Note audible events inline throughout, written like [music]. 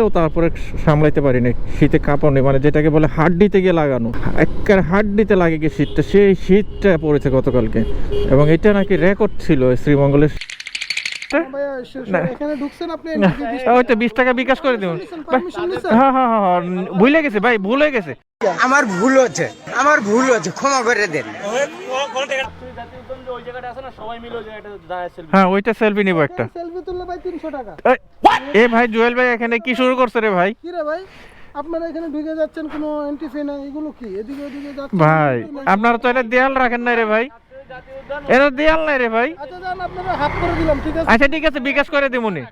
ও তারপরে সামলাইতে পারিনি। শীতে কাঁপানি মানে যেটাকে বলে হাড্ডিতে গিয়ে লাগানো। একবার হাড্ডিতে লাগে গিয়ে শীতটা সেই শীতটা পড়েছে গতকালকে। এবং এটা নাকি রেকর্ড ছিল শ্রীমঙ্গলের ভাইয়া, স- স- না। এখানে ঢুকছেন আপনি? না, এন্ট্রি ফিস ওই তো বিশ টাকা বিকাশ করে দিন হ্যাঁ হ্যাঁ হ্যাঁ হ্যাঁ, ভুলে গেছে ভাই ভুলে গেছে। আমার ভুল হচ্ছে আমার ভুল হচ্ছে ক্ষমা করে দেন। হ্যাঁ ওইটা সেলফি নিবো একটা। সেলফি তুললে ভাই 300 টাকা। এ ভাই জুয়েল ভাই এখানে কি শুরু করছে রে ভাই? কি রে ভাই? আপনারা এখানে ঢুকে যাচ্ছেন কোনো এন্ট্রি এগুলো কি? এদিকে ওদিকে যাচ্ছেন ভাই আপনারা তো এটা দেয়াল রাখেন নাই রে ভাই। এটা দেয়াল নাই রে ভাই। আচ্ছা যান আপনারা হাফ করে দিলাম ঠিক আছে? আচ্ছা ঠিক আছে বিকাশ করে দিমুনি।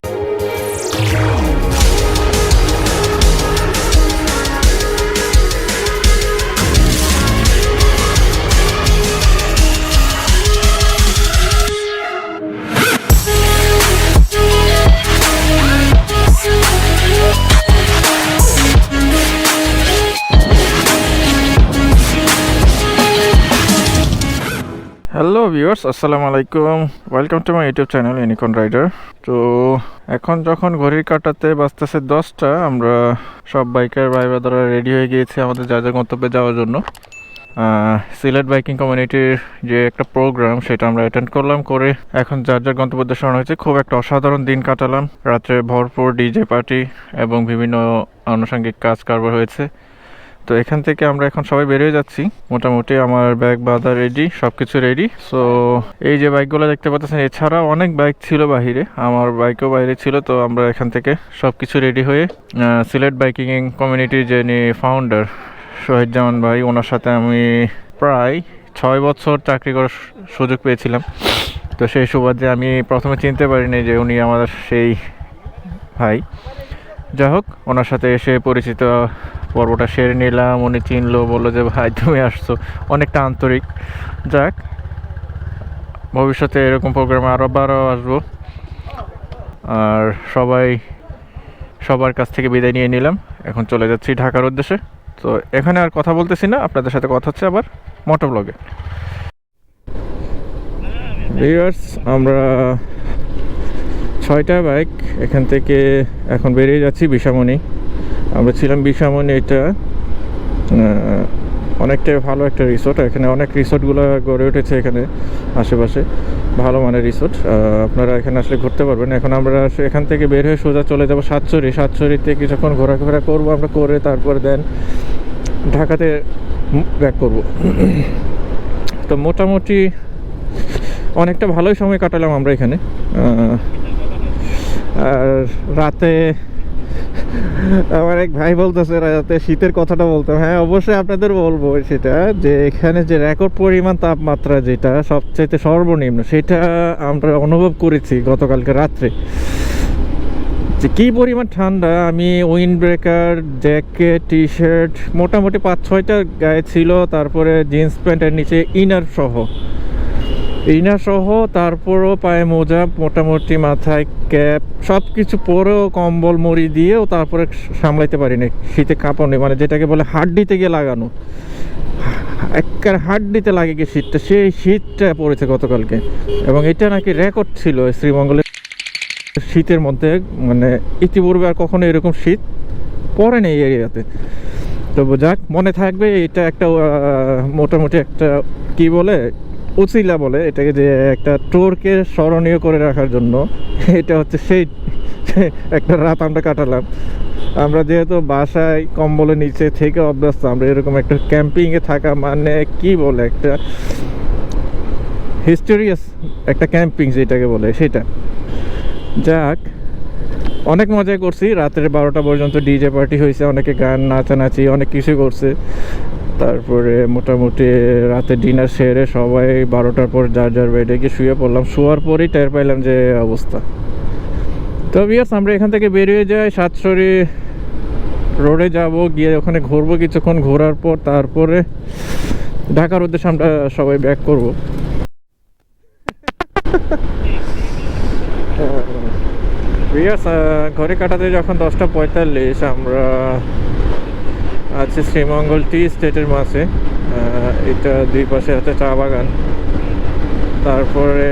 ভিউয়ার্স আসসালামু আলাইকুম welcome to my YouTube channel Unicorn Rider তো এখন যখন ঘড়ির কাটাতে বাজতেছে দশটা, আমরা সব বাইকার ভাই দ্বারা রেডি হয়ে গিয়েছি আমাদের যা যা গন্তব্যে যাওয়ার জন্য। সিলেট বাইকিং কমিউনিটির যে একটা প্রোগ্রাম সেটা আমরা অ্যাটেন্ড করলাম, করে এখন যার যার গন্তব্য উদ্দেশ্যে হয়েছে, খুব একটা অসাধারণ দিন কাটালাম। রাত্রে ভরপুর ডিজে পার্টি এবং বিভিন্ন আনুষঙ্গিক কাজ কারবার হয়েছে। তো এখান থেকে আমরা এখন সবাই বেরিয়ে যাচ্ছি। মোটামুটি আমার ব্যাগ বাঁধা রেডি সব কিছু রেডি সো এই যে বাইকগুলো দেখতে পাচ্ছেন এছাড়া অনেক বাইক ছিল বাহিরে। আমার বাইকও বাইরে ছিল, তো আমরা এখান থেকে সব কিছু রেডি হয়ে সিলেট বাইকিং কমিউনিটির যে ফাউন্ডার শহীদ জামান ভাই, ওনার সাথে আমি প্রায় ছয় বছর চাকরি করার সুযোগ পেয়েছিলাম। তো সেই সুবাদে আমি প্রথমে চিনতে পারিনি যে উনি আমাদের সেই ভাই। যাই হোক, ওনার সাথে এসে পরিচিত পর্বটা সেরে নিলাম। উনি চিনলো, বলল যে, ভাই, তুমি আসছো। অনেকটা আন্তরিক। যাক, ভবিষ্যতে এরকম প্রোগ্রামে আরও বারও আসব। আর সবাই, সবার কাছ থেকে বিদায় নিয়ে নিলাম। এখন চলে যাচ্ছি ঢাকার উদ্দেশ্যে। তো এখানে আর কথা বলতেছি না, আপনাদের সাথে কথা হচ্ছে আবার মোটর ব্লগে আমরা ছয়টা বাইক এখান থেকে এখন বেরিয়ে যাচ্ছি বিশামণি আমরা ছিলাম বিশামণি এটা অনেকটাই ভালো একটা রিসোর্ট এখানে অনেক রিসোর্টগুলো গড়ে উঠেছে এখানে আশেপাশে, ভালো মানের রিসোর্ট আপনারা এখানে আসলে ঘুরতে পারবেন। এখন আমরা এখান থেকে বের হয়ে সোজা চলে যাব সাতচুরি। সাতচুরিতে কিছুক্ষণ ঘোরাফেরা করব আমরা, করে তারপরে দেন ঢাকাতে ব্যাক করব। তো মোটামুটি অনেকটা ভালোই সময় কাটালাম আমরা এখানে। আর রাতে আমার এক ভাই বলতেছে রাতে শীতের কথাটা বলতাম হ্যাঁ অবশ্যই আপনাদের বলব সেটা যে, এখানে যে রেকর্ড পরিমাণ তাপমাত্রা যেটা সবচাইতে সর্বনিম্ন, সেটা আমরা অনুভব করেছি গতকালকে রাত্রে। যে, কী পরিমাণ ঠান্ডা, আমি windbreaker jacket T shirt মোটামুটি পাঁচ ছয়টা গায়ে ছিল, তারপরে জিন্স প্যান্টের নিচে ইনার সহ। ইনার সহ তারপরও পায়ে মোজা, মোটামুটি মাথায় ক্যাপ সব কিছু পরেও কম্বল, মুড়ি দিয়েও তারপরে সামলাইতে পারিনি। শীতে কাঁপানি মানে যেটাকে বলে হাড্ডিতে গিয়ে লাগানো। একবার হাড্ডিতে লাগে গিয়ে শীতটা, সেই শীতটা পড়েছে গতকালকে। এবং এটা নাকি রেকর্ড ছিল শ্রীমঙ্গলের শীতের মধ্যে মানে ইতিপূর্বে আর কখনো এরকম শীত পড়েনি এই এরিয়াতে। তো যাক, মনে থাকবে, এটা একটা মোটামুটি একটা, কি বলে উচিলা বলে, এটাকে যে একটা টোরকে স্মরণীয় করে রাখার জন্য, এটা হচ্ছে সেই একটা রাত আমরা কাটালাম। আমরা যেহেতু বাসায় কম্বলের নিচে থেকে অভ্যস্ত, আমরা এরকম একটা ক্যাম্পিংয়ে থাকা মানে কি বলে একটা হিস্টোরিয়াস একটা ক্যাম্পিং যেটাকে বলে সেটা। যাক, অনেক মজা করছি, রাতের বারোটা পর্যন্ত ডিজে পার্টি হয়েছে, অনেকে গান নাচানাচি, অনেক কিছু করছে। তারপরে মোটামুটি রাতে ডিনার সেরে সবাই বারোটার পর যার যার বেডে গিয়ে শুয়ে পড়লাম। শোয়ার পরেই টের পাইলাম যে অবস্থা। তো বিয়াস আমরা এখান থেকে বেরিয়ে যাই সাতসরি রোডে যাব, গিয়ে ওখানে ঘুরবো কিছুক্ষণ। ঘোরার পর তারপরে ঢাকার উদ্দেশ্যে আমরা সবাই ব্যাক করব। [laughs] ঘরে কাটাতে যখন দশটা পঁয়তাল্লিশ, আমরা আছি শ্রীমঙ্গল টি স্টেটের মাঝে এটা দুই পাশে হচ্ছে চা বাগান। তারপরে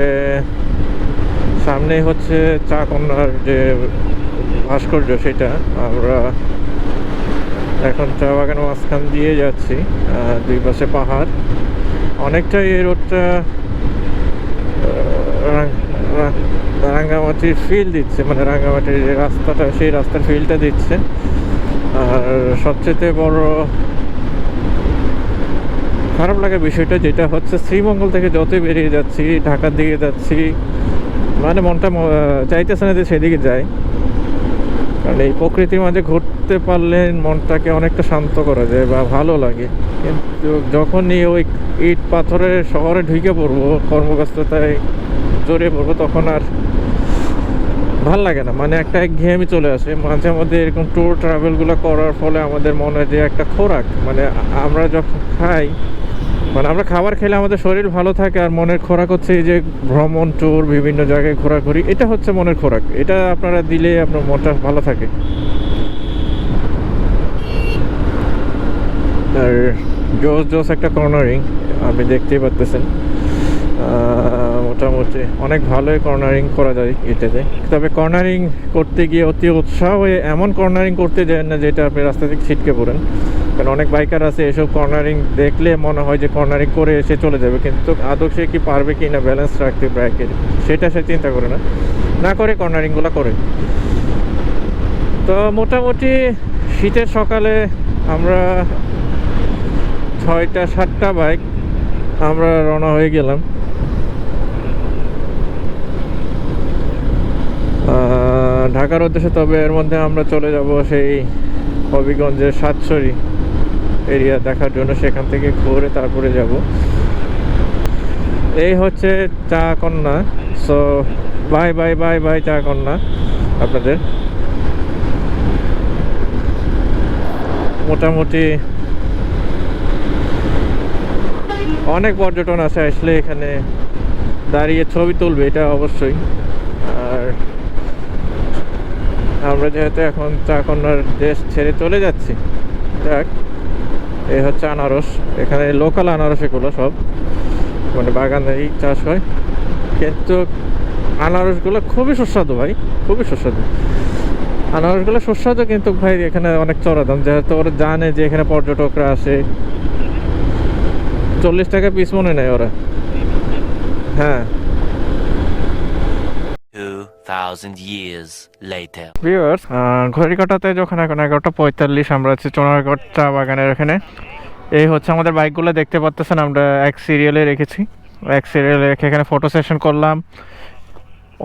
সামনেই হচ্ছে চা কন্যার যে ভাস্কর্য, সেটা। আমরা এখন চা বাগান মাঝখান দিয়ে যাচ্ছি দুই পাশে পাহাড়। অনেকটাই এই রোডটা রাঙ্গামাটির ফিল দিচ্ছে মানে রাঙ্গামাটির যে রাস্তাটা, সেই রাস্তার ফিলটা দিচ্ছে। আর সবচেয়ে বড় খারাপ লাগা বিষয়টা যেটা হচ্ছে, শ্রীমঙ্গল থেকে যতই বেরিয়ে যাচ্ছি, ঢাকার দিকে যাচ্ছি মানে মনটা চাইতেছে না যে সেদিকে যায় কারণ এই প্রকৃতির মাঝে ঘুরতে পারলে মনটাকে অনেকটা শান্ত করা যায় বা ভালো লাগে। কিন্তু যখনই ওই ইট পাথরের শহরে ঢুকে পড়ব, কর্মব্যস্ততায় জড়িয়ে পড়ব, তখন আর ভালো লাগে না। মানে একটা একঘেয়েমি চলে আসে। মাঝে মধ্যে এরকম ট্যুর ট্রাভেলগুলো করার ফলে আমাদের মনে যে একটা খোরাক। মানে আমরা যখন খাই মানে আমরা খাবার খেলে আমাদের শরীর ভালো থাকে আর মনের খোরাক হচ্ছে এই যে ভ্রমণ ট্যুর বিভিন্ন জায়গায় ঘোরাঘুরি এটা হচ্ছে মনের খোরাক। এটা আপনারা দিলে আপনার মনটা ভালো থাকে। আর জোস জোস একটা কর্নারিং আপনি দেখতেই পাচ্তেছেন আহ, মোটামুটি অনেক ভালোই কর্নারিং করা যায় এটাতে। তবে কর্নারিং করতে গিয়ে অতি উৎসাহ হয়ে এমন কর্নারিং করতে যায় না যেটা আপনি রাস্তা থেকে ছিটকে পড়েন। কারণ অনেক বাইকার আছে, এসব কর্নারিং দেখলে মনে হয় যে কর্নারিং করে এসে চলে যাবে, কিন্তু আদৌ সে কি পারবে কি না ব্যালেন্স রাখতে ব্রাইকের সেটা সে চিন্তা করে না। না করে কর্নারিংগুলো করে। তো মোটামুটি শীতের সকালে আমরা ছয়টা, সাতটা বাইক আমরা রওনা হয়ে গেলাম। ঢাকার উদ্দেশ্যে তবে এর মধ্যে আমরা চলে যাব সেই হবিগঞ্জের সাতছড়ি এরিয়া দেখার জন্য। সেখান থেকে ঘুরে তারপরে যাব। এই হচ্ছে Cha Kanya. So bye bye bye bye Cha Kanya আপনাদের। মোটামুটি অনেক পর্যটন আছে। আসলে এখানে দাঁড়িয়ে ছবি তুলবে, এটা অবশ্যই। আর আমরা যেহেতু এখন চা কন্যার দেশ ছেড়ে চলে যাচ্ছি, যাক, এই হচ্ছে আনারস। এখানে লোকাল আনারস এগুলো সব মানে বাগানেই চাষ হয়। কিন্তু আনারসগুলো খুবই সুস্বাদু ভাই, খুবই সুস্বাদু। আনারসগুলো সুস্বাদু কিন্তু ভাই, এখানে অনেক চড়া দাম যেহেতু ওরা জানে যে এখানে পর্যটকরা আসে। চল্লিশ টাকা পিস মনে নেয় ওরা। হ্যাঁ। 2,000 years later. ভিউয়ার্স ঘড়ি কাটাতে যখন এখন এগারোটা পঁয়তাল্লিশ আমরা আছি চোনারগড় চা বাগানের এখানে। এই হচ্ছে আমাদের বাইকগুলো দেখতে পাচ্তেছেন আমরা এক সিরিয়ালে রেখেছি। এক সিরিয়ালে রেখে এখানে ফটো সেশন করলাম।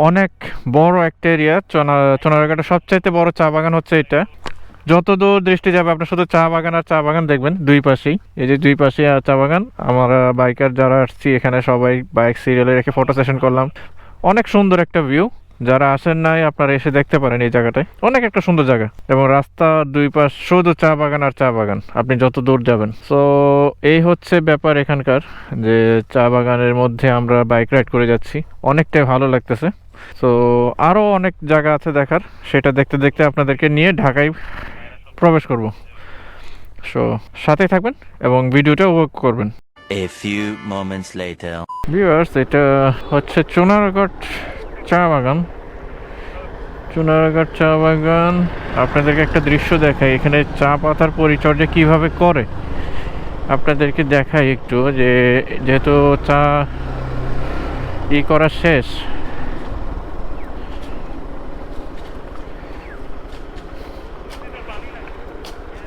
অনেক বড় একটা এরিয়া চোনা চোনারঘাটের সবচাইতে বড় চা বাগান হচ্ছে এটা। যত দূর দৃষ্টি যাবে আপনি শুধু চা বাগান আর চা বাগান দেখবেন দুই পাশেই। এই যে দুই পাশে আর চা বাগান। আমরা বাইকার যারা আসছি এখানে সবাই বাইক সিরিয়ালে রেখে ফটো সেশন করলাম। অনেক সুন্দর একটা ভিউ যারা আসেন নাই আপনারা এসে দেখতে পারেন এই জায়গাটায়। অনেক একটা সুন্দর জায়গা। এবং রাস্তা দুই পাশ শুধু চা বাগান আর চা বাগান। আপনি যত দূর যাবেন। তো এই হচ্ছে ব্যাপার এখানকার যে চা বাগানের মধ্যে আমরা বাইক রাইড করে যাচ্ছি। অনেকটাই ভালো লাগতেছে। তো আরও অনেক জায়গা আছে দেখার। সেটা দেখতে দেখতে আপনাদেরকে নিয়ে ঢাকায় প্রবেশ করব। সো সাথেই থাকবেন এবং ভিডিওটা উপভোগ করবেন। A few moments later. Viewers এটা হচ্ছে চুনারগড় চা বাগান। চুনারগড় চা বাগান। আপনাদেরকে একটা দৃশ্য দেখাই। এখানে চা পাতার পরিচর্যা কীভাবে করে? আপনাদেরকে দেখাই একটু যে, যেহেতু চা ই করা শেষ।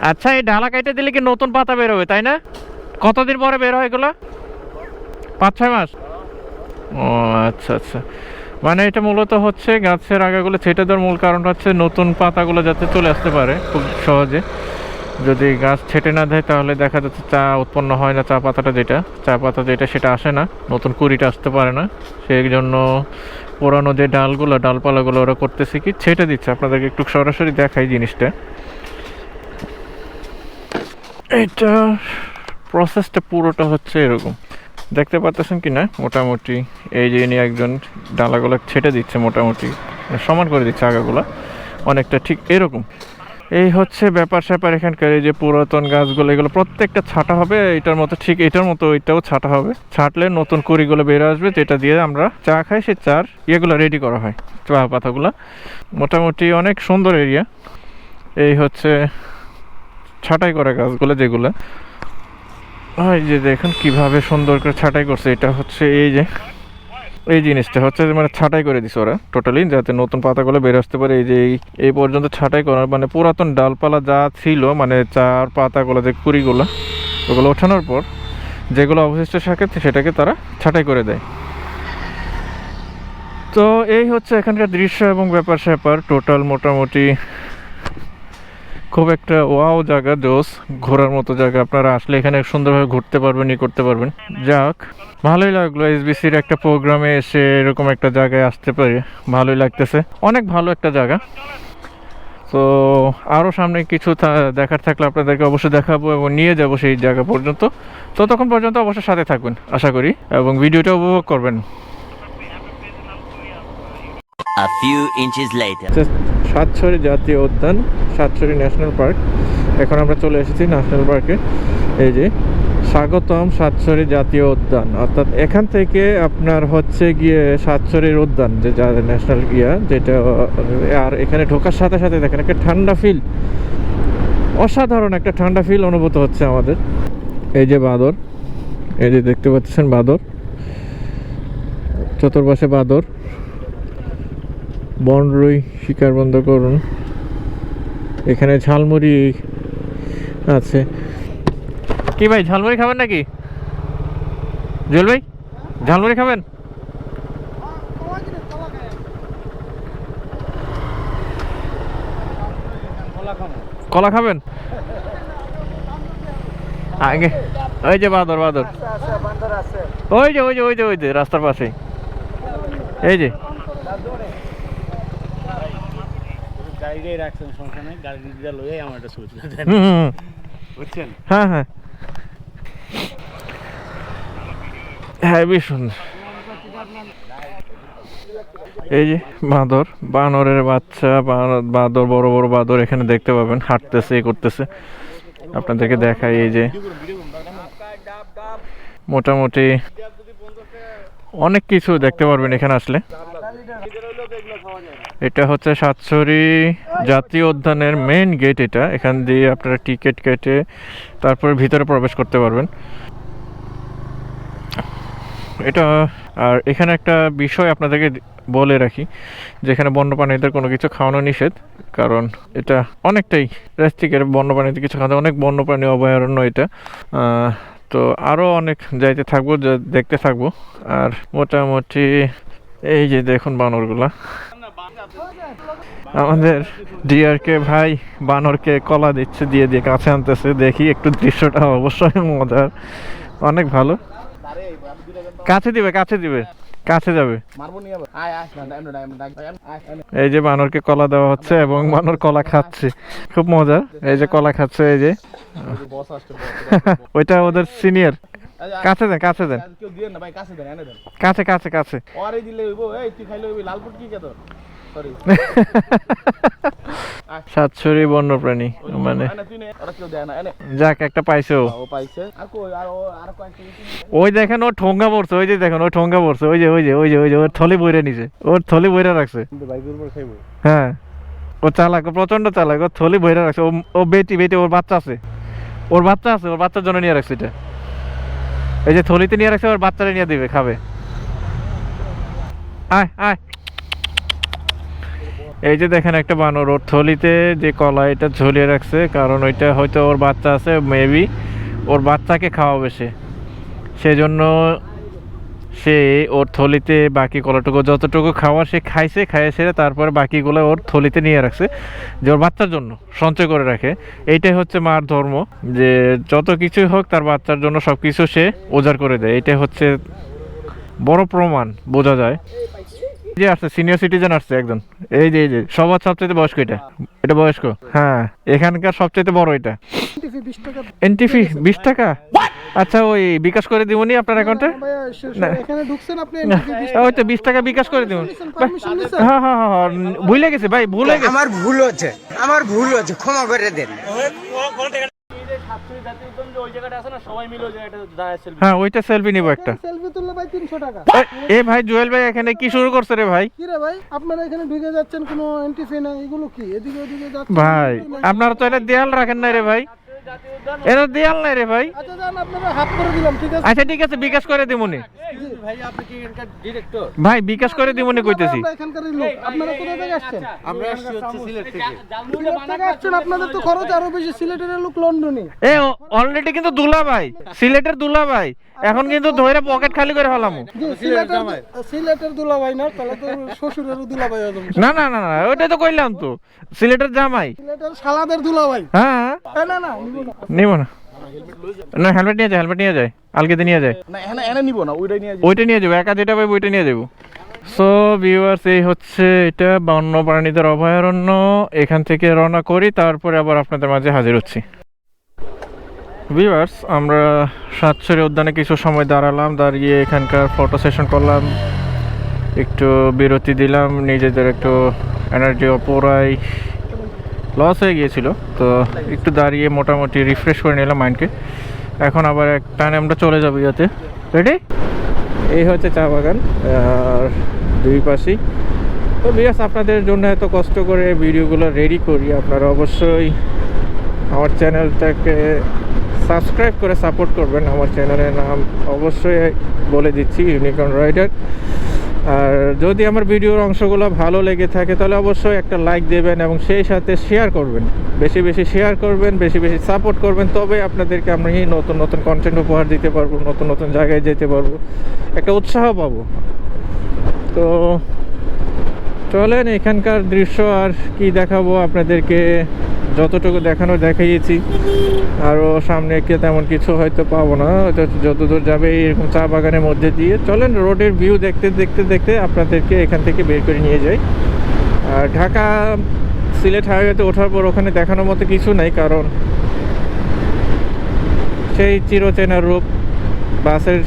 আচ্ছা এই ডালা কাইটে দিলে কি নতুন পাতা বের হবে, তাই না? কতদিন পরে বের হয় এগুলো? পাঁচ, ছয় মাস? ও আচ্ছা আচ্ছা। মানে এটা মূলত হচ্ছে গাছের আগাগুলো ছেটে দেওয়ার মূল কারণটা হচ্ছে নতুন পাতাগুলো যাতে চলে আসতে পারে খুব সহজে। যদি গাছ ছেটে না দেয় তাহলে দেখা যাচ্ছে চা উৎপন্ন হয় না, চা পাতাটা যেটা। চা পাতা যেটা সেটা আসে না, নতুন কুড়িটা আসতে পারে না। সেই জন্য পুরানো যে ডালগুলো, ডালপালাগুলো ওরা করতেছে কি, ছেটে দিচ্ছে। আপনাদেরকে একটু সরাসরি দেখাই জিনিসটা। এটা প্রসেসটা পুরোটা হচ্ছে এরকম। দেখতে পাচ্ছেন কি না? মোটামুটি এই যে ইনি একজন ডালাগুলো ছেটে দিচ্ছে মোটামুটি মানে সমান করে দিচ্ছে আগাগুলো, অনেকটা ঠিক এরকম। এই হচ্ছে ব্যাপার স্যাপার এখানকার, এই যে পুরাতন গাছগুলো, এগুলো প্রত্যেকটা ছাটা হবে, এটার মতো ঠিক এটার মতো ওইটাও ছাটা হবে। ছাটলে নতুন কুড়িগুলো বের আসবে, যেটা দিয়ে আমরা চা খাই, সেই চার ইয়েগুলো রেডি করা হয়, চা পাতাগুলো। মোটামুটি অনেক সুন্দর এরিয়া এই হচ্ছে ছাটাই করা গাছগুলো যেগুলো। এই যে দেখুন কীভাবে সুন্দর করে ছাটাই করছে। এটা হচ্ছে এই যে, এই জিনিসটা হচ্ছে মানে ছাটাই করে দিছে ওরা টোটালি যাতে নতুন পাতাগুলো বের আসতে পারে। এই যে এই পর্যন্ত ছাটাই করার মানে পুরাতন ডালপালা যা ছিল মানে চার পাতাগুলো যে কুড়িগুলো, ওগুলো ওঠানোর পর যেগুলো অবশিষ্ট থাকে সেটাকে তারা ছাটাই করে দেয়। তো এই হচ্ছে এখানকার দৃশ্য এবং ব্যাপার স্যাপার টোটাল মোটামুটি খুব একটা ওয়াও জায়গা, জোস। ঘোরার মতো জায়গা। আপনারা আসলে এখানে সুন্দরভাবে ঘুরতে পারবেন, ই করতে পারবেন। যাক, ভালোই লাগল এসবিসির একটা প্রোগ্রামে এসে এরকম একটা জায়গায় আসতে পারে। ভালোই লাগতেছে। অনেক ভালো একটা জায়গা। তো আরও সামনে কিছু দেখার থাকলে আপনাদেরকে অবশ্যই দেখাবো এবং নিয়ে যাব সেই জায়গা পর্যন্ত। ততক্ষণ পর্যন্ত অবশ্যই সাথে থাকবেন আশা করি, এবং ভিডিওটা উপভোগ করবেন। A few inches later. সাতছড়ি জাতীয় উদ্যান সাতছড়ি ন্যাশনাল পার্ক এখন আমরা চলে এসেছি ন্যাশনাল পার্কে এই যে, স্বাগতম সাতছড়ি জাতীয় উদ্যান অর্থাৎ এখান থেকে আপনার হচ্ছে গিয়ে সাতছড়ির উদ্যান, যে ন্যাশনাল ইয়া যেটা, আর এখানে ঢোকার সাথে সাথে দেখেন একটা ঠান্ডা ফিল অসাধারণ একটা ঠান্ডা ফিল অনুভূত হচ্ছে আমাদের। এই যে বাদর, এই যে দেখতে পাচ্ছেন বাদর। চতুর্পাশে বাদর। বনরুই শিকার বন্ধ করুন। এখানে ঝালমুড়ি আছে। কি ভাই ঝালমুড়ি খাবেন নাকি? জুয়েল ভাই ঝালমুড়ি খাবেন? কলা খাবেন? আগে ওই যে বাদর বাদর। ওই যে ওই যে ওই যে ওই যে রাস্তার পাশে এই যে। গাড়িটাই রাখছেন সমস্যা নেই। গাড়িটা লইয়াই আমার একটা ছবি তুলে দেন। বুঝছেন? হ্যাঁ হ্যাঁ। হেবি সুন্দর। এই যে বাঁদর বানরের বাচ্চা বানর- বাঁদর বড় বড় বাঁদর এখানে দেখতে পাবেন হাঁটতেছে এ করতেছে। আপনাদেরকে দেখাই এই যে মোটামুটি অনেক কিছু দেখতে পারবেন এখানে আসলে। এটা হচ্ছে সাতছড়ি জাতীয় উদ্যানের মেন গেট এটা। এখান দিয়ে আপনারা টিকিট কেটে তারপরে ভিতরে প্রবেশ করতে পারবেন। এটা, আর এখানে একটা বিষয় আপনাদেরকে বলে রাখি, যেখানে বন্যপ্রাণীদের কোনো কিছু খাওয়ানো নিষেধ, কারণ এটা অনেকটাই রেস্ট্রিকের বন্যপ্রাণীদের কিছু খাওয়া অনেক বন্যপ্রাণী অভয়ারণ্য এটা। তো আরও অনেক যাইতে থাকব দেখতে থাকব। আর মোটামুটি এই যে দেখুন বানরগুলা। আমাদের ডিআরকে ভাই বানরকে কলা দিচ্ছে দিয়ে দিয়ে কাছে আনতেছে। দেখি একটু দৃশ্যটা অবশ্যই মজার। অনেক ভালো। কাছে দিবে কাছে দিবে। কাছে যাবে। এই যে বানরকে কলা দেওয়া হচ্ছে এবং বানর কলা খাচ্ছে। খুব মজা এই যে কলা খাচ্ছে এই যে। [laughs] ওইটা ওদের সিনিয়র কাছে দেন কাছে দেন। কেউ দিয়ে না ভাই কাছে দেন এনে দেন। কাছে কাছে কাছে। ওরে দিলে হইব এই তুই খাইলে হইবি লালপুর কি কেতো সরি সাতছড়ি বন্যপ্রাণী মানে যাক একটা পাইছো ও। পাইছে। আর কই আর ও আর কয়েকটা ওই দেখেন ও ঠোঙ্গা পড়ছে ওই যে দেখেন ও ঠোঙ্গা পড়ছে ওই যে ওই যে ওই যে ওই যে ওর থলি বইরে নিছে ওর থলি বইরে রাখছে। কিন্তু বাইকের উপর খাইবো। হ্যাঁ। ও চালাক ও প্রচণ্ড চালাক ও থলি বইরে রাখছে ও ও বেটি বেটি ওর বাচ্চা আছে। ওর বাচ্চা আছে ওর বাচ্চার জন্য নিয়ে রাখছে এটা। এই যে থলিতে নিয়ে রাখছে ওর বাচ্চারা নিয়ে দিবে, খাবে। আয় আয়। এই যে দেখেন একটা বানর, ওর থলিতে যে কলা, এটা ঝুলিয়ে রাখছে, কারণ ওইটা হয়তো ওর বাচ্চা আছে মেবি ওর বাচ্চাকে খাওয়াবে সে। সেজন্য সে ওর থলিতে বাকি কলাটুকু যতটুকু খাওয়া সে খাইছে, খাইয়ে সেরে তারপরে বাকিগুলো ওর থলিতে নিয়ে রাখছে, যে ওর বাচ্চার জন্য সঞ্চয় করে রাখে। এইটাই হচ্ছে মার ধর্ম, যে যত কিছুই হোক তার বাচ্চার জন্য সব কিছু সে ওজার করে দেয়। এটাই হচ্ছে বড় প্রমাণ, বোঝা যায়। যে আসছে সিনিয়র সিটিজেন আসছে একজন। এই যে এই যে সবার সবচেয়ে বয়স্ক এটা। এটা বয়স্ক? হ্যাঁ এখানকার সবচেয়ে বড় এটা। এনটিভি বিশ টাকা? আচ্ছা ওই বিকাশ করে দিবনি আপনার অ্যাকাউন্টে না, ভাইয়া, সে- সে- এখানে ঢুকছেন আপনি এনটিভি বিশ ওই তো বিশ টাকা বিকাশ করে দিব হ্যাঁ হ্যাঁ হ্যাঁ হ্যাঁ, ভুলে গেছে ভাই ভুলে গেছে। আমার ভুল হচ্ছে আমার ভুল হচ্ছে ক্ষমা করে দেন সাতশো জাতীয় উদ্যান যে ওই জায়গাটা আছে না সবাই মিলে যে জায়গাটা দাঁড়ায় সেলফি হ্যাঁ ওইটা সেলফি নিব একটা। সেলফি তুললে ভাই তিনশো টাকা। এ- ভাই জুয়েল ভাই এখানে কি শুরু করছে রে ভাই? কি রে ভাই? আপনারা এখানে ঢুকে যাচ্ছেন কোনো এন্ট্রি নাই? এগুলো কি? এদিকে ওদিকে যাচ্ছেন? ভাই আপনারা তো এটা দেয়াল রাখেন না রে ভাই। এটা দেয়াল নাই রে ভাই। আচ্ছা যান আপনারা হাফ করে দিলাম ঠিক আছে? আচ্ছা ঠিক আছে বিকাশ করে দিমুনি ভাই আপনি কি এখানকার ডিরেক্টর ভাই বিকাশ করে দিমুনি কইতেছি। আমরা এখানকারই লোক? আপনারা কোথা থেকে আসছেন? আমরা আসছি হচ্ছে সিলেট থেকে। আসছেন? আপনাদের তো খরচ আরও বেশি সিলেটের লোক লন্ডনে। এ অলরেডি কিন্তু দুলা ভাই সিলেটের দুলা ভাই এখন কিন্তু ধরে পকেট খালি করে ফেলাম। সিলেটের সিলেটের দুলাভাই না তাহলে তো শ্বশুরেরও দুলাভাই হয়ে না না না না ওইটাই তো কইলাম তো। সিলেটের জামাই। সিলেটের সালাদের দুলাভাই। হ্যাঁ। না না নিব না। না। হেলমেট নিয়ে যায় হেলমেট নিয়ে যায়। আলগেতে নিয়ে যায়। না এখানে এনে নিব না ওইটাই নিয়ে ওইটা নিয়ে যাব একা যেটা পাইবো ওইটা নিয়ে যাব। সো ভিউয়ার্স এই হচ্ছে এটা বন্য প্রাণীদের অভয়ারণ্য এখান থেকে রওনা করি তারপরে আবার আপনাদের মাঝে হাজির হচ্ছি। ভিউয়ার্স, আমরা সাতছড়ি উদ্যানে কিছু সময় দাঁড়ালাম, দাঁড়িয়ে এখানকার ফটো সেশন করলাম, একটু বিরতি দিলাম, নিজেদের একটু এনার্জি অপরাই লস হয়ে গিয়েছিল। তো একটু দাঁড়িয়ে মোটামুটি রিফ্রেশ করে নিলাম মাইন্ডকে এখন আবার এক টানে আমরা চলে যাব ইয়াতে। রেডি এই হচ্ছে চা বাগান, আর দুই পাশেই। তো বিয়াস আপনাদের জন্য এত কষ্ট করে ভিডিওগুলো রেডি করি, আপনারা অবশ্যই আমার চ্যানেলটাকে সাবস্ক্রাইব করে সাপোর্ট করবেন আমার চ্যানেলের নাম অবশ্যই বলে দিচ্ছি ইউনিকর্ন রাইডার আর যদি আমার ভিডিওর অংশগুলো ভালো লেগে থাকে, তাহলে অবশ্যই একটা লাইক দেবেন এবং সেই সাথে শেয়ার করবেন। বেশি বেশি শেয়ার করবেন, বেশি বেশি সাপোর্ট করবেন তবে আপনাদেরকে আমি নতুন নতুন কন্টেন্ট উপহার দিতে পারব, নতুন নতুন জায়গায় যেতে পারব। একটা উৎসাহ পাবো। তো চলেন, এখানকার দৃশ্য আর কি দেখাবো আপনাদেরকে? যতটুকু দেখানো দেখাইয়েছি আরও সামনে কে তেমন কিছু হয়তো পাবো না। যতদূর যাবে এরকম চা বাগানের মধ্যে দিয়ে চলেন রোডের ভিউ দেখতে দেখতে দেখতে আপনাদেরকে এখান থেকে বের করে নিয়ে যাই। আর ঢাকা সিলেট হাইওয়েতে ওঠার পর ওখানে দেখানোর মতো কিছু নাই, কারণ সেই চিরচেনার রূপ, বাসের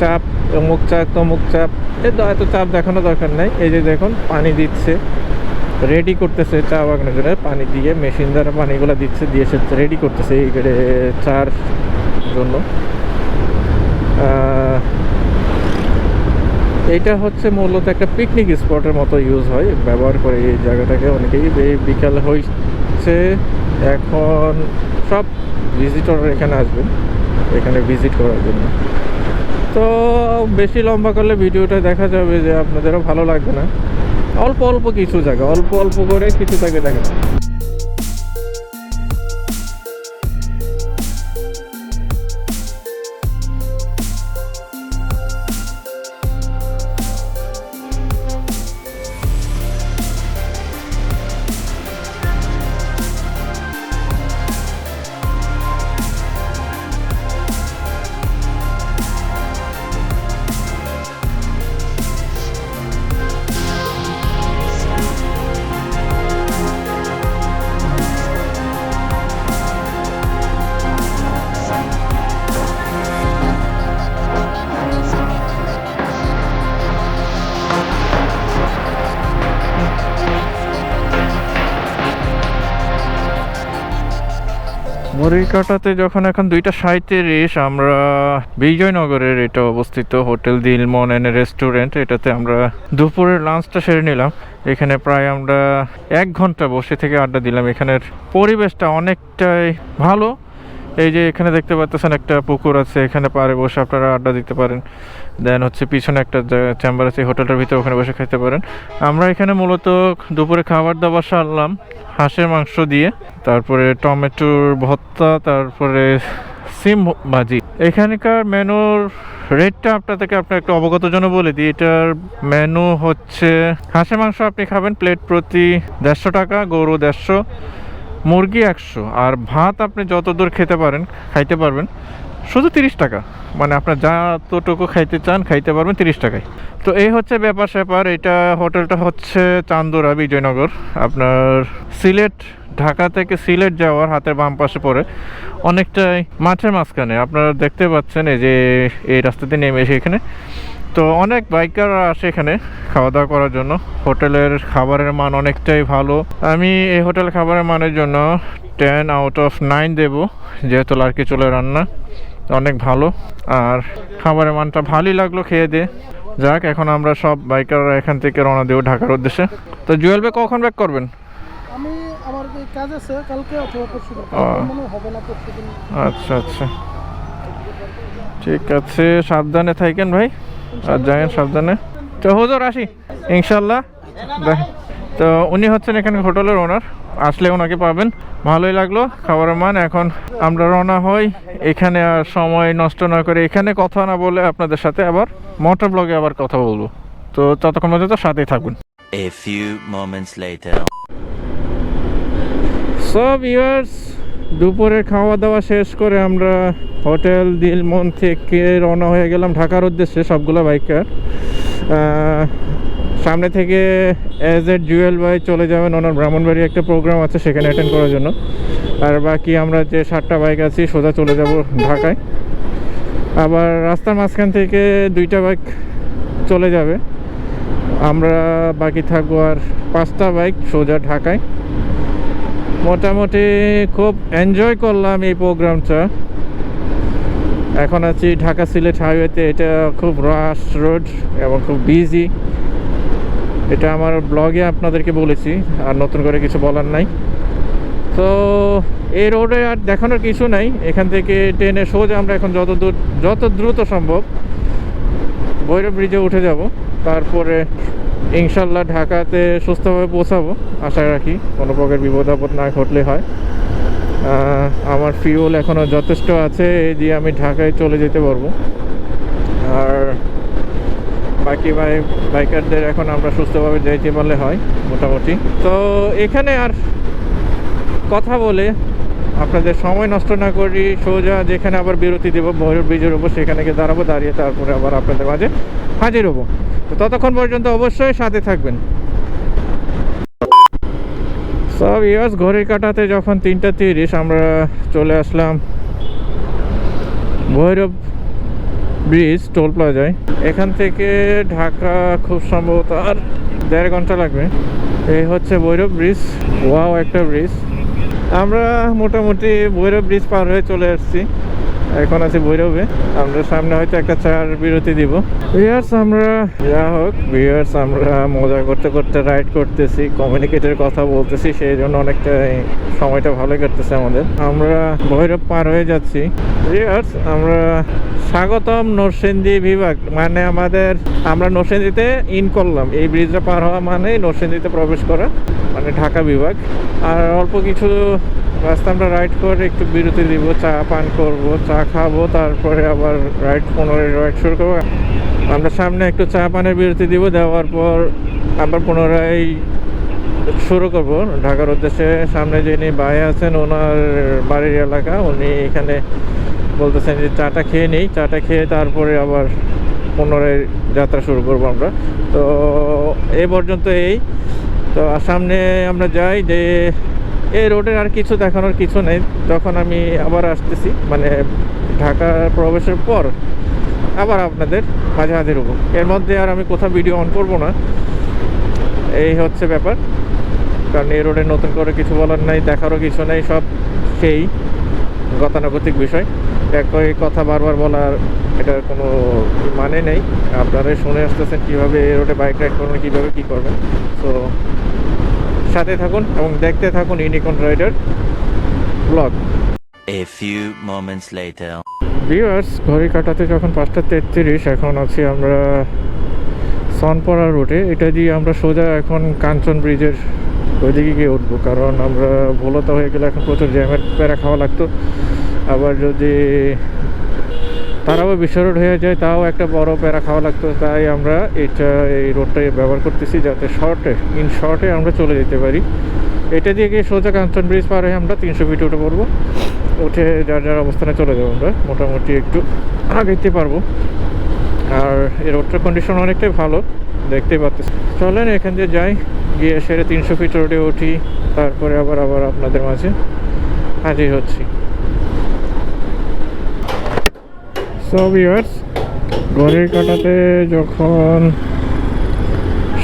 চাপ, অমুক চাপ, তমুক চাপ এত চাপ দেখানো দরকার নাই। এই যে দেখুন, পানি দিচ্ছে। রেডি করতেছে চা বাগানের জন্য পানি দিয়ে মেশিন দ্বারা পানিগুলো দিচ্ছে, দিয়ে সে রেডি করতেছে এই চার জন্য। এইটা হচ্ছে মূলত একটা পিকনিক স্পটের মতো ইউজ হয়, ব্যবহার করে এই জায়গাটাকে অনেকেই বিকাল হয়েছে এখন সব ভিজিটর এখানে আসবেন, এখানে ভিজিট করার জন্য। তো বেশি লম্বা করলে ভিডিওটা দেখা যাবে যে আপনাদেরও ভালো লাগবে না। অল্প অল্প কিছু জায়গা অল্প অল্প করে কিছু জায়গা দেখা মরিকাটাতে যখন এখন দুইটা সাঁত্রিশ আমরা বিজয়নগরের এটা অবস্থিত হোটেল দিলমন এন রেস্টুরেন্ট, এটাতে আমরা দুপুরের লাঞ্চটা সেরে নিলাম। এখানে প্রায় আমরা এক ঘণ্টা বসে থেকে আড্ডা দিলাম। এখানের পরিবেশটা অনেকটাই ভালো। এই যে এখানে দেখতে পাচ্ছেন একটা পুকুর আছে, এখানে পারে বসে আপনারা আড্ডা দিতে পারেন। দেন হচ্ছে পিছনে একটা চেম্বার আছে হোটেলটার ভিতরে ওখানে বসে খেতে পারেন। আমরা এখানে মূলত দুপুরে খাবার দাবার সারলাম, হাঁসের মাংস দিয়ে, তারপরে টমেটোর ভর্তা, তারপরে সিম ভাজি। এখানকার মেনুর রেটটা আপনাদেরকে আপনার একটু অবগত জন্য বলে দিই। এটার মেনু হচ্ছে, হাঁসের মাংস আপনি খাবেন প্লেট প্রতি দেড়শো টাকা, গরু দেড়শো। মুরগি একশো, আর ভাত আপনি যতদূর খেতে পারেন, খাইতে পারবেন। শুধু তিরিশ টাকা। মানে আপনার যতটুকু খাইতে চান, খাইতে পারবেন তিরিশ টাকায়। তো এই হচ্ছে ব্যাপার স্যাপার। এটা হোটেলটা হচ্ছে চান্দুরা, বিজয়নগর। আপনার সিলেট, ঢাকা থেকে সিলেট যাওয়ার হাতের বাম পাশে পড়ে। অনেকটাই মাঠের মাঝখানে। আপনারা দেখতে পাচ্ছেন এই যে এই রাস্তাতে নেমে এসে এখানে। তো অনেক বাইকাররা আসে এখানে খাওয়া দাওয়া করার জন্য। হোটেলের খাবারের মান অনেকটাই ভালো। আমি এই হোটেল খাবারের মানের জন্য টেন আউট অফ নাইন দেবো যেহেতু লার্কি চলে রান্না। অনেক ভালো। আর খাবারের মানটা ভালোই লাগল খেয়ে দিয়ে। যাক এখন আমরা সব বাইকাররা এখান থেকে রওনা দেবো ঢাকার উদ্দেশ্যে। তো জুয়েল ভাই কখন ব্যাক করবেন? আমি আমার কাজ আছে কালকে অথবা পরশু ও। কালকে হবে না আচ্ছা আচ্ছা। ঠিক আছে সাবধানে থাকেন ভাই। আর যায়েন সাবধানে। তো হুজুর আসি। ইনশাল্লাহ। তো উনি হচ্ছেন এখানে হোটেলের ওনার। আসলে ওনাকে পাবেন। ভালোই লাগল খাবারের মান। এখন আমরা রওনা হই। এখানে আর সময় নষ্ট না করে এখানে কথা না বলে আপনাদের সাথে আবার মোটর ব্লগে আবার কথা বলব। তো ততক্ষণ পর্যন্ত সাথেই থাকুন। A few moments later. দুপুরে খাওয়া দাওয়া শেষ করে আমরা হোটেল দিলমন থেকে রওনা হয়ে গেলাম ঢাকার উদ্দেশ্যে সবগুলো বাইকার। সামনে থেকে এজ এ জুয়েল ভাই চলে যাবেন, ওনার ব্রাহ্মণবাড়ি একটা প্রোগ্রাম আছে সেখানে অ্যাটেন্ড করার জন্য। আর বাকি আমরা যে সাতটা বাইক আছি, সোজা চলে যাব ঢাকায়। আবার রাস্তার মাঝখান থেকে দুইটা বাইক চলে যাবে। আমরা বাকি থাকব আর পাঁচটা বাইক সোজা ঢাকায়। মোটামুটি খুব এনজয় করলাম এই প্রোগ্রামটা। এখন আছি ঢাকা সিলেট হাইওয়েতে। এটা খুব রাশ রোড এবং খুব বিজি এটা আমার ব্লগে আপনাদেরকে বলেছি, আর নতুন করে কিছু বলার নাই। তো এই রোডে আর দেখানোর কিছু নাই। এখান থেকে ট্রেনে সোজা আমরা এখন যত দূর যত দ্রুত সম্ভব ভৈরব ব্রিজে উঠে যাব। তারপরে ইনশাল্লাহ ঢাকাতে সুস্থভাবে পৌঁছাবো, আশা রাখি। কোনো প্রকার বিপদ আপদ না ঘটলে হয়। আমার ফিউল এখনও যথেষ্ট আছে, এই দিয়ে আমি ঢাকায় চলে যেতে পারব। আর বাকি বাই বাইকারদের এখন আমরা সুস্থভাবে যেতে পারলে হয়, মোটামুটি। তো এখানে আর কথা বলে আপনাদের সময় নষ্ট না করি, সোজা যেখানে আবার বিরতি দেবো, ময়ূর ব্রিজের উপর সেখানে গিয়ে দাঁড়াবো, দাঁড়িয়ে তারপরে আবার আপনাদের মাঝে হাজির হব। তো ততক্ষণ পর্যন্ত অবশ্যই সাথে থাকবেন। সব ইয়ার্স ঘড়ির কাটাতে যখন তিনটা তিরিশ, আমরা চলে আসলাম ভৈরব ব্রিজ, টোল প্লাজায়। এখান থেকে ঢাকা খুব সম্ভবত আর দেড় ঘণ্টা লাগবে। এই হচ্ছে ভৈরব ব্রিজ। ওয়াও, একটা ব্রিজ। আমরা মোটামুটি ভৈরব ব্রিজ পার হয়ে চলে আসছি। এখন আছি ভৈরবে। আমরা সামনে হয়তো একটা চার বিরতি দিব। বিয়ার্স আমরা যা হোক বিয়ার্স আমরা মজা করতে করতে রাইড করতেছি কমিউনিকেটের কথা বলতেছি, সেই জন্য অনেকটা সময়টা ভালো কাটতেছে আমাদের। আমরা ভৈরব পার হয়ে যাচ্ছি। বিয়ার্স আমরা স্বাগতম নরসিংদী বিভাগ মানে আমাদের, আমরা নরসিংদীতে ইন করলাম। এই ব্রিজটা পার হওয়া মানে নরসিংদীতে প্রবেশ করা মানে ঢাকা বিভাগ। আর অল্প কিছু রাস্তা আমরা রাইড করে একটু বিরতি দিব চা পান করব, চা খাব, তারপরে আবার রাইড পুনরায় রাইড শুরু করব। আমরা সামনে একটু চা পানের বিরতি দিব দেওয়ার পর আবার পুনরায় শুরু করব। ঢাকার উদ্দেশ্যে সামনে যিনি ভাই আছেন, ওনার বাড়ির এলাকা, উনি এখানে বলতেছেন যে চাটা খেয়ে নেই। চাটা খেয়ে তারপরে আবার পুনরায় যাত্রা শুরু করব আমরা। তো এই পর্যন্ত এই তো সামনে আমরা যাই যে এই রোডের আর কিছু দেখানোর কিছু নেই। যখন আমি আবার আসতেছি মানে ঢাকা প্রবেশের পর আবার আপনাদের মাঝে হাজির হব। এর মধ্যে আর আমি কোথাও ভিডিও অন করব না। এই হচ্ছে ব্যাপার। কারণ এই রোডে নতুন করে কিছু বলার নাই, দেখারও কিছু নেই, সব সেই গতানুগতিক বিষয়। একই কথা বারবার বলার এটার কোনো মানে নেই। আপনারা শুনে আসতেছেন কীভাবে এই রোডে বাইক রাইড করবেন, কীভাবে কী করবেন। তো সাথে থাকুন এবং দেখতে থাকুন Unicorn Rider vlog. A few moments later. Viewers ঘড়ি কাটাতে যখন পাঁচটা তেত্রিশ এখন আছি আমরা সনপাড়া রোডে এটা দিয়ে আমরা সোজা এখন কাঞ্চন ব্রিজের ওইদিকে গিয়ে উঠবো কারণ আমরা ভুলতা হয়ে গেলে এখন প্রচুর জ্যামের প্যারা খাওয়া লাগতো। আবার যদি তারাও বিশ্ব রোড হয়ে যায়, তাও একটা বড় প্যারা খাওয়া লাগতো, তাই আমরা এটা, এই রোডটাই ব্যবহার করতেছি যাতে শর্টে ইন শর্টে আমরা চলে যেতে পারি। এটা দিয়ে গিয়ে সোজা কাঞ্চন ব্রিজ পার হয়ে আমরা তিনশো ফিট উঠে পড়ব। উঠে যার যার অবস্থানে চলে যাব আমরা, মোটামুটি একটু আগেতে পারব। আর এই রোডটার কন্ডিশন অনেকটাই ভালো, দেখতেই পাচ্ছেন। চলেন এখান দিয়ে যাই, গিয়ে সেরে তিনশো ফিট রোডে উঠি, তারপরে আবার আবার আপনাদের মাঝে হাজির হচ্ছি। সো ভিউয়ার্স ঘড়ির কাটাতে যখন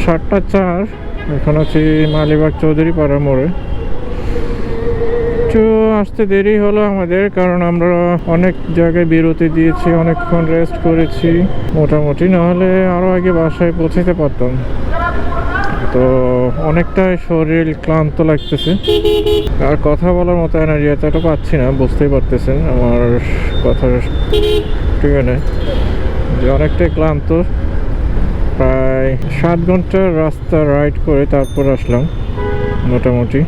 সাতটা চার, এখন আছি মালিবাগ চৌধুরী পাড়া মোড়ে। একটু আসতে দেরি হলো আমাদের, কারণ আমরা অনেক জায়গায় বিরতি দিয়েছি, অনেকক্ষণ রেস্ট করেছি। মোটামুটি নাহলে আরও আগে বাসায় পৌঁছাতে পারতাম। তো অনেকটাই শরীর ক্লান্ত লাগতেছে। আর কথা বলার মতো এনার্জি এতটা পাচ্ছি না, বুঝতেই পারতেছেন। আমার কথার টুয়েনে যে অনেকটাই ক্লান্ত প্রায় সাত ঘণ্টার রাস্তা রাইড করে তারপর আসলাম মোটামুটি।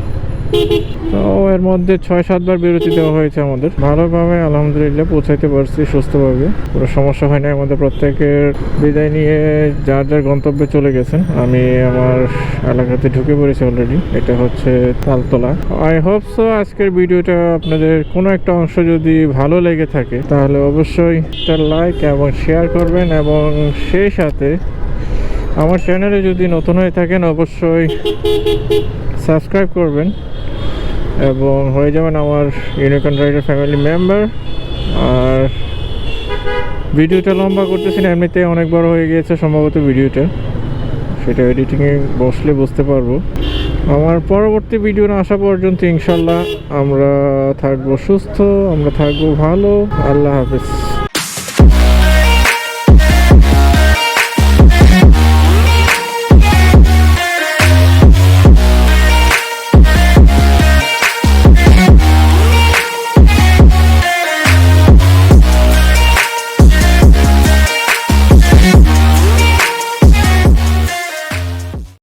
তো এর মধ্যে ছয়, সাতবার বিরতি দেওয়া হয়েছে আমাদের। ভালোভাবে আলহামদুলিল্লাহ পৌঁছাইতে পারছি সুস্থভাবে। কোনো সমস্যা হয় না আমাদের প্রত্যেকের। বিদায় নিয়ে যার যার গন্তব্যে চলে গেছেন। আমি আমার এলাকাতে ঢুকে পড়েছি অলরেডি এটা হচ্ছে তালতলা। আই হোপ সো আজকের ভিডিওটা আপনাদের কোনো একটা অংশ যদি ভালো লেগে থাকে, তাহলে অবশ্যই একটা লাইক এবং শেয়ার করবেন এবং সেই সাথে আমার চ্যানেলে যদি নতুন হয়ে থাকেন, অবশ্যই সাবস্ক্রাইব করবেন। এবং হয়ে যাবেন আমার ইউনিকন রাইডার ফ্যামিলি মেম্বার আর ভিডিওটা লম্বা করতেছি না, এমনিতে অনেক বড় হয়ে গিয়েছে সম্ভবত ভিডিওটা। সেটা এডিটিংয়ে বসলে বুঝতে পারব। আমার পরবর্তী ভিডিও না আসা পর্যন্ত ইনশাল্লাহ আমরা থাকব সুস্থ, আমরা থাকব ভালো। আল্লাহ হাফেজ।